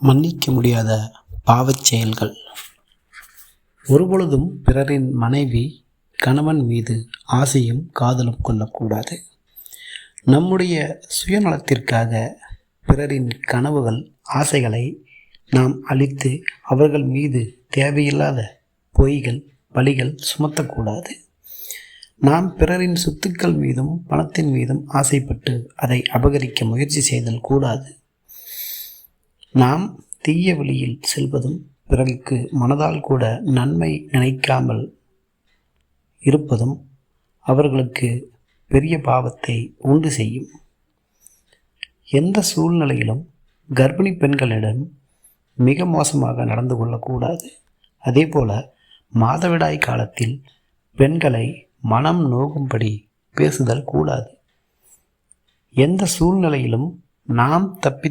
மன்னிக்க முடியாத பாவச் செயல்கள். ஒருபொழுதும் பிறரின் மனைவி கணவன் மீது ஆசையும் காதலும் கொள்ளக்கூடாது. நம்முடைய சுயநலத்திற்காக பிறரின் கனவுகள் ஆசைகளை நாம் அழித்து அவர்கள் மீது தேவையில்லாத பொய்கள் வழிகள் சுமத்தக்கூடாது. நாம் பிறரின் சொத்துக்கள் மீதும் பணத்தின் மீதும் ஆசைப்பட்டு அதை அபகரிக்க முயற்சி செய்தல் கூடாது. நாம் தீய வழியில் செல்வதும் பிறருக்கு மனதால் கூட நன்மை நினைக்காமல் இருப்பதும் அவர்களுக்கு பெரிய பாவத்தை உண்டு செய்யும். எந்த சூழ்நிலையிலும் கர்ப்பிணி பெண்களிடம் மிக மோசமாக நடந்து கொள்ளக்கூடாது. அதேபோல மாதவிடாய் காலத்தில் பெண்களை மனம் நோகும்படி பேசுதல் கூடாது. எந்த சூழ்நிலையிலும் நாம் தப்பி